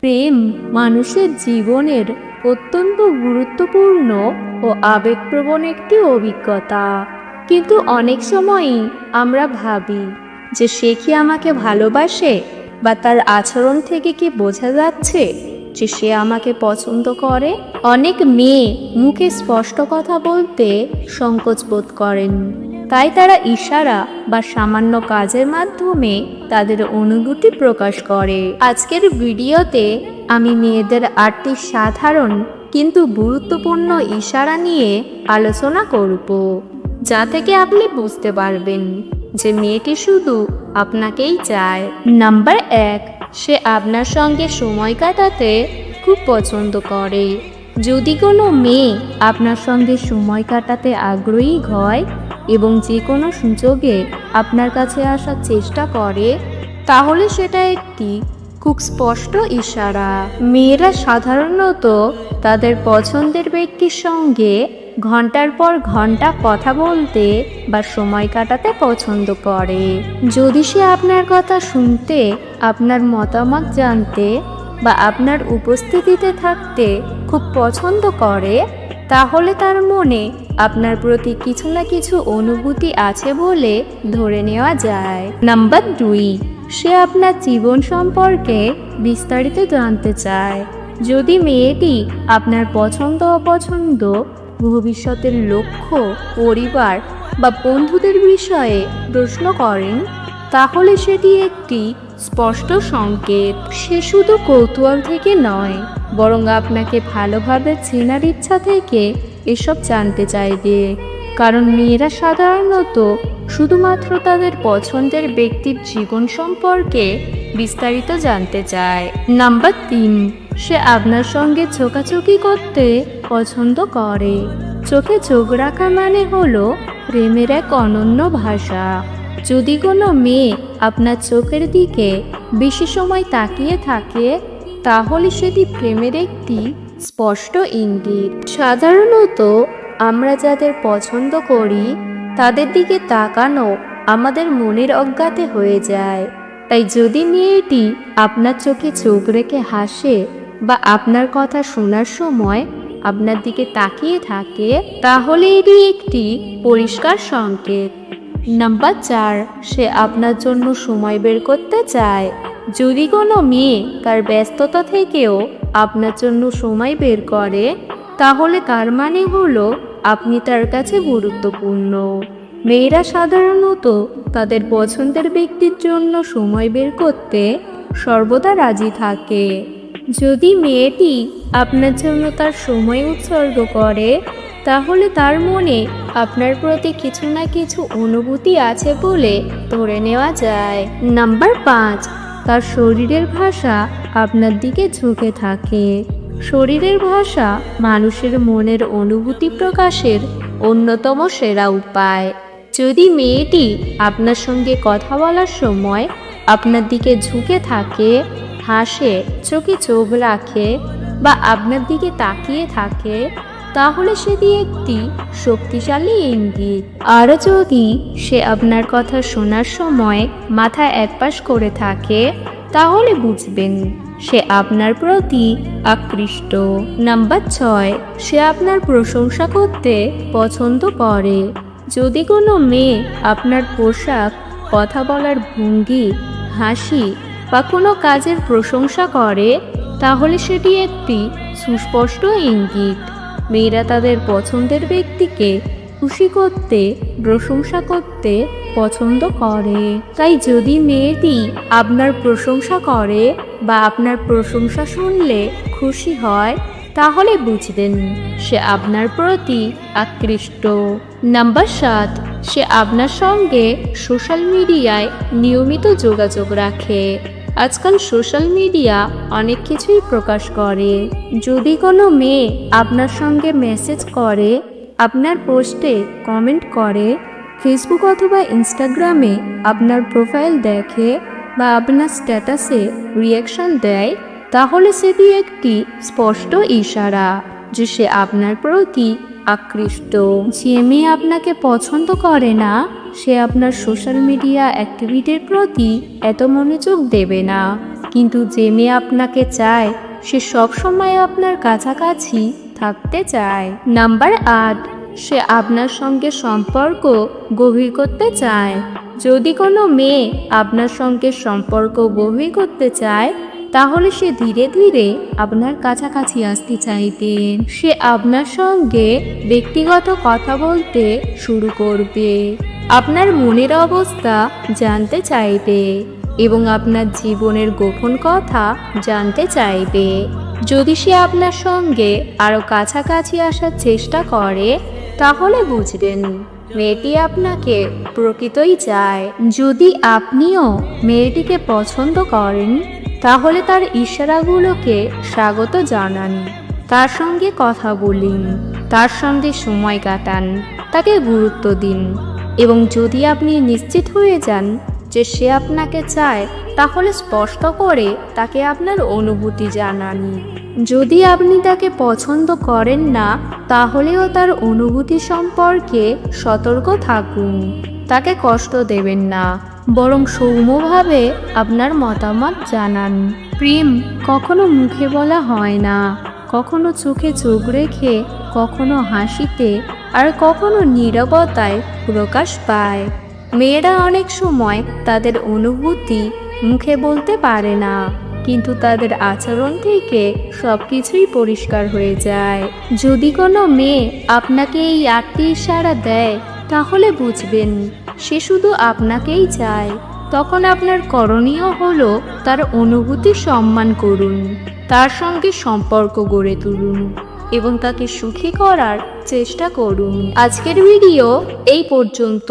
প্রেম মানুষের জীবনের অত্যন্ত গুরুত্বপূর্ণ ও আবেগপ্রবণ একটি অভিজ্ঞতা। কিন্তু অনেক সময়ই আমরা ভাবি যে সে কি আমাকে ভালোবাসে বা তার আচরণ থেকে কি বোঝা যাচ্ছে যে সে আমাকে পছন্দ করে? অনেক মেয়ে মুখে স্পষ্ট কথা বলতে সংকোচ বোধ করেন। তাই তারা ইশারা বা সামান্য কাজের মাধ্যমে তাদের অনুভূতি প্রকাশ করে। আজকের ভিডিওতে আমি মেয়েদের আটটি সাধারণ কিন্তু গুরুত্বপূর্ণ ইশারা নিয়ে আলোচনা করব, যা থেকে আপনি বুঝতে পারবেন যে মেয়েটি শুধু আপনাকেই চায়। নাম্বার এক, সে আপনার সঙ্গে সময় কাটাতে খুব পছন্দ করে। যদি কোনো মেয়ে আপনার সঙ্গে সময় কাটাতে আগ্রহী হয় এবং যে কোনো সুযোগে আপনার কাছে আসার চেষ্টা করে, তাহলে সেটা একটি খুব স্পষ্ট ইশারা। মেয়েরা সাধারণত তাদের পছন্দের ব্যক্তির সঙ্গে ঘণ্টার পর ঘণ্টা কথা বলতে বা সময় কাটাতে পছন্দ করে। যদি সে আপনার কথা শুনতে, আপনার মতামত জানতে বা আপনার উপস্থিতিতে থাকতে খুব পছন্দ করে, তাহলে তার মনে আপনার প্রতি কিছু না কিছু অনুভূতি আছে বলে ধরে নেওয়া যায়। নাম্বার দুই সে আপনার জীবন সম্পর্কে বিস্তারিত জানতে চায়। যদি মেয়েটি আপনার পছন্দ অপছন্দ, ভবিষ্যতের লক্ষ্য, পরিবার বা বন্ধুদের বিষয়ে প্রশ্ন করেন, তাহলে সেটি একটি স্পষ্ট সংকেত। সে শুধু কৌতূহল থেকে নয়, বরং আপনাকে ভালোভাবে চেনার ইচ্ছা থেকে এসব জানতে চাইবে। কারণ মেয়েরা সাধারণত শুধুমাত্র তাদের পছন্দের ব্যক্তির জীবন সম্পর্কে বিস্তারিত জানতে চায়। নাম্বার তিন, সে আপনার সঙ্গে চোকাচোকি করতে পছন্দ করে। চোখে চোখ রাখা মানে হলো প্রেমের এক অনন্য ভাষা। যদি কোনো মেয়ে আপনার চোখের দিকে বেশি সময় তাকিয়ে থাকে, তাহলে সেটি প্রেমের একটি স্পষ্ট ইঙ্গিত। সাধারণত আমরা যাদের পছন্দ করি, তাদের দিকে তাকানো আমাদের মনের অজ্ঞাতে হয়ে যায়। তাই যদি মেয়েটি আপনার চোখে চোখ রেখে হাসে বা আপনার কথা শোনার সময় আপনার দিকে তাকিয়ে থাকে, তাহলে এটি একটি পরিষ্কার সংকেত। নাম্বার চার, সে আপনার জন্য সময় বের করতে চায়। যদি কোনো মেয়ে তার ব্যস্ততা থেকেও আপনার জন্য সময় বের করে, তাহলে তার মানে হলো আপনি তার কাছে গুরুত্বপূর্ণ। মেয়েরা সাধারণত তাদের পছন্দের ব্যক্তির জন্য সময় বের করতে সর্বদা রাজি থাকে। যদি মেয়েটি আপনার জন্য তার সময় উৎসর্গ করে, তাহলে তার মনে আপনার প্রতি কিছু না কিছু অনুভূতি আছে বলে ধরে নেওয়া যায়। নাম্বার পাঁচ তার শরীরের ভাষা আপনার দিকে ঝুঁকে থাকে। শরীরের ভাষা মানুষের মনের অনুভূতি প্রকাশের অন্যতম সেরা উপায়। যদি মেয়েটি আপনার সঙ্গে কথা বলার সময় আপনার দিকে ঝুঁকে থাকে, হাসে, চোখে চোখ রাখে বা আপনার দিকে তাকিয়ে থাকে তাহলে সেটি একটি শক্তিশালী ইঙ্গিত। আর যদি সে আপনার কথা শোনার সময় মাথা একপাশ করে থাকে, তাহলে বুঝবেন সে আপনার প্রতি আকৃষ্ট। নাম্বার ছয়, সে আপনার প্রশংসা করতে পছন্দ করে। যদি কোনো মেয়ে আপনার পোশাক, কথা বলার ভঙ্গি, হাসি বা কোনো কাজের প্রশংসা করে, তাহলে সেটি একটি সুস্পষ্ট ইঙ্গিত। মেয়েরা তাদের পছন্দের ব্যক্তিকে খুশি করতে, প্রশংসা করতে পছন্দ করে। তাই যদি মেয়েটি আপনার প্রশংসা করে বা আপনার প্রশংসা শুনলে খুশি হয়, তাহলে বুঝবেন সে আপনার প্রতি আকৃষ্ট। নাম্বার সাত, সে আপনার সঙ্গে সোশ্যাল মিডিয়ায় নিয়মিত যোগাযোগ রাখে। আজকাল সোশ্যাল মিডিয়া অনেক কিছুই প্রকাশ করে। যদি কোনো মেয়ে আপনার সঙ্গে মেসেজ করে, আপনার পোস্টে কমেন্ট করে ফেসবুক অথবা ইনস্টাগ্রামে আপনার প্রোফাইল দেখে বা আপনার স্ট্যাটাসে রিয়াকশন দেয়, তাহলে সেটি একটি স্পষ্ট ইশারা যে সে আপনার প্রতি আকৃষ্ট। যে মেয়ে আপনাকে পছন্দ করে না, সে আপনার সোশ্যাল মিডিয়া অ্যাক্টিভিটির প্রতি এত মনোযোগ দেবে না। কিন্তু যে মেয়ে আপনাকে চায়, সে সবসময় আপনার কাছাকাছি থাকতে চায়। নাম্বার আট, সে আপনার সঙ্গে সম্পর্ক গভীর করতে চায়। যদি কোনো মেয়ে আপনার সঙ্গে সম্পর্ক গভীর করতে চায় তাহলে সে ধীরে ধীরে আপনার কাছাকাছি আসতে চাইবেন সে আপনার সঙ্গে ব্যক্তিগত কথা বলতে শুরু করবে। আপনার মনের অবস্থা জানতে চাইবে এবং আপনার জীবনের গোপন কথা জানতে চাইবে। যদি সে আপনার সঙ্গে আরও কাছাকাছি আসার চেষ্টা করে, তাহলে বুঝবেন মেয়েটি আপনাকে প্রকৃতই চায়। যদি আপনিও মেয়েটিকে পছন্দ করেন তাহলে তার ইশারাগুলোকে স্বাগত জানান। তার সঙ্গে কথা বলিন। তার সঙ্গে সময় কাটান। তাকে গুরুত্ব দিন। এবং যদি আপনি নিশ্চিত হয়ে যান যে সে আপনাকে চায়, তাহলে স্পষ্ট করে তাকে আপনার অনুভূতি জানান। যদি আপনি তাকে পছন্দ করেন না, তাহলেও তার অনুভূতি সম্পর্কে সতর্ক থাকুন। তাকে কষ্ট দেবেন না। বরং সৌম্যভাবে আপনার মতামত জানান। প্রেম কখনো মুখে বলা হয় না, কখনো চোখে চোখ রেখে, কখনো হাসিতে, আর কখনো নীরবতায় প্রকাশ পায়। মেয়েরা অনেক সময় তাদের অনুভূতি মুখে বলতে পারে না, কিন্তু তাদের আচরণ থেকে সব কিছুই পরিষ্কার হয়ে যায়। যদি কোনো মেয়ে আপনাকে এই আটটি ইশারা দেয়, তাহলে বুঝবেন সে শুধু আপনাকেই চায়। তখন আপনার করণীয় হল তার অনুভূতি সম্মান করুন, তার সঙ্গে সম্পর্ক গড়ে তুলুন এবং তাকে সুখী করার চেষ্টা করুন। আজকের ভিডিও এই পর্যন্ত।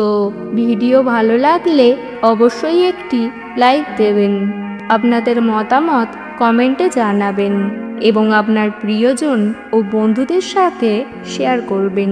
ভিডিও ভালো লাগলে অবশ্যই একটি লাইক দেবেন, আপনাদের মতামত কমেন্টে জানাবেন এবং আপনার প্রিয়জন ও বন্ধুদের সাথে শেয়ার করবেন।